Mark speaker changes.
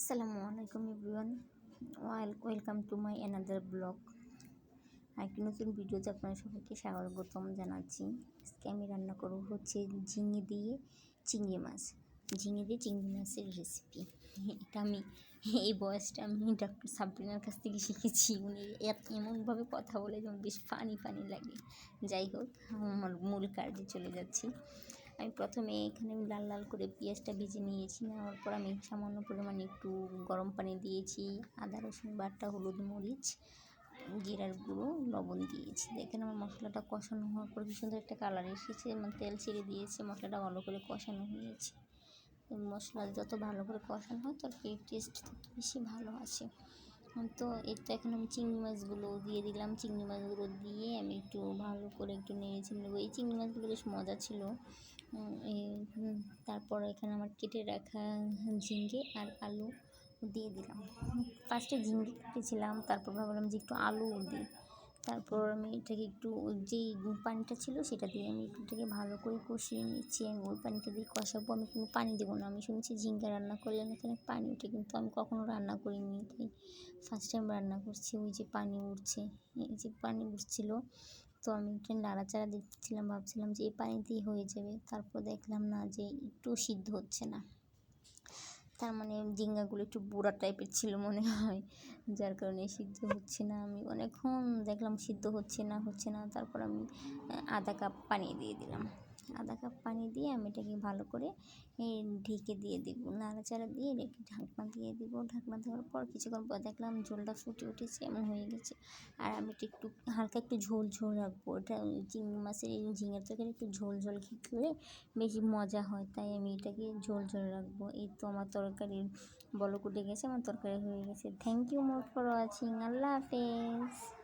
Speaker 1: আসসালামু আলাইকুম everyone. Welcome to my another blog. একটি নতুন ভিডিওতে আপনারা সবাইকে স্বাগতম জানাচ্ছি। আজকে আমি রান্না করব হচ্ছে ঝিঙে দিয়ে চিংড়ি মাছ। ঝিঙে দিয়ে চিংড়ি মাছের রেসিপি এটা আমি এই বয়সটা আমি ডক্টর সাবরিনার কাছ থেকে শিখেছি। উনি এমনভাবে কথা বলে যেমন বেশ ফানি ফানি লাগে। যাই হোক, আমার মূল কার্যে চলে যাচ্ছি। আমি প্রথমে এখানে লাল লাল করে পেঁয়াজটা ভেজে নিয়েছি। নেওয়ার পর আমি সামান্য পরিমাণে একটু গরম পানি দিয়েছি, আদা, রসুন বাটা, হলুদ মরিচ, জিরার গুঁড়ো, লবণ দিয়েছি। দেখেন আমার মশলাটা কষানো হওয়ার পর ভীষণ একটা কালার এসেছে। মানে তেল ছেড়ে দিয়েছে, মশলাটা ভালো করে কষানো হয়েছে। মশলা যত ভালো করে কষানো হয় তরকারির টেস্ট তত বেশি ভালো আসে। তো এটা এখন আমি চিংড়ি মাছগুলো দিয়ে দিলাম। চিংড়ি মাছগুলো দিয়ে আমি একটু ভালো করে একটু নেড়েছি নেব। এই চিংড়ি মাছগুলো বেশ মজা ছিল। তারপর এখানে আমার কেটে রাখা ঝিঙ্গে আর আলু দিয়ে দিলাম। ফার্স্টে ঝিঙ্গে কেটেছিলাম, তারপর ভাবলাম যে একটু আলু দিই। তারপর আমি এটাকে একটু যেই পানিটা ছিল সেটা দিয়ে আমি একটুটাকে ভালো করে কষিয়ে নিচ্ছি। আমি ওই পানিটা দিয়ে কষাবো, আমি কোনো পানি দেবো না। আমি শুনেছি ঝিঙ্গা রান্না করলে অনেক পানি উঠে কিন্তু আমি কখনও রান্না করিনি তাই ফার্স্ট টাইম রান্না করছি, ওই যে পানি উঠছে এই যে পানি উঠছিলো তো আমি একটু নাড়াচাড়া দেখছিলাম ভাবছিলাম যে এই পানিতেই হয়ে যাবে। তারপর দেখলাম না যে একটু সিদ্ধ হচ্ছে না। তার মানে জিঙ্গাগুলো একটু বুড়া টাইপের ছিল মনে হয়। যার কারণে সিদ্ধ হচ্ছে না। আমি অনেকক্ষণ দেখলাম সিদ্ধ হচ্ছে না হচ্ছে না। তারপর আমি আধা কাপ পানি দিয়ে দিলাম। আধা কাপ পানি দিয়ে আমি এটাকে ভালো করে ঢেকে দিয়ে দেব। নাড়াচাড়া দিয়ে রেখে ঢাকনা দিয়ে দিব। ঢাকনা দেওয়ার পর কিছুক্ষণ পর দেখলাম ঝোলটা ফুটে উঠেছে, এমন হয়ে গেছে। আর আমি এটা একটু হালকা একটু ঝোল ঝোল রাখব। এটা চিংড়ি মাছের এই ঝিঙের তরকারি একটু ঝোল ঝোল খেলে বেশি মজা হয়, তাই আমি এটাকে ঝোল ঝোল রাখব। এই তো আমার তরকারির বলক উঠে গেছে, আমার তরকারি হয়ে গেছে। Thank you more for watching আল্লাহ হাফেজ।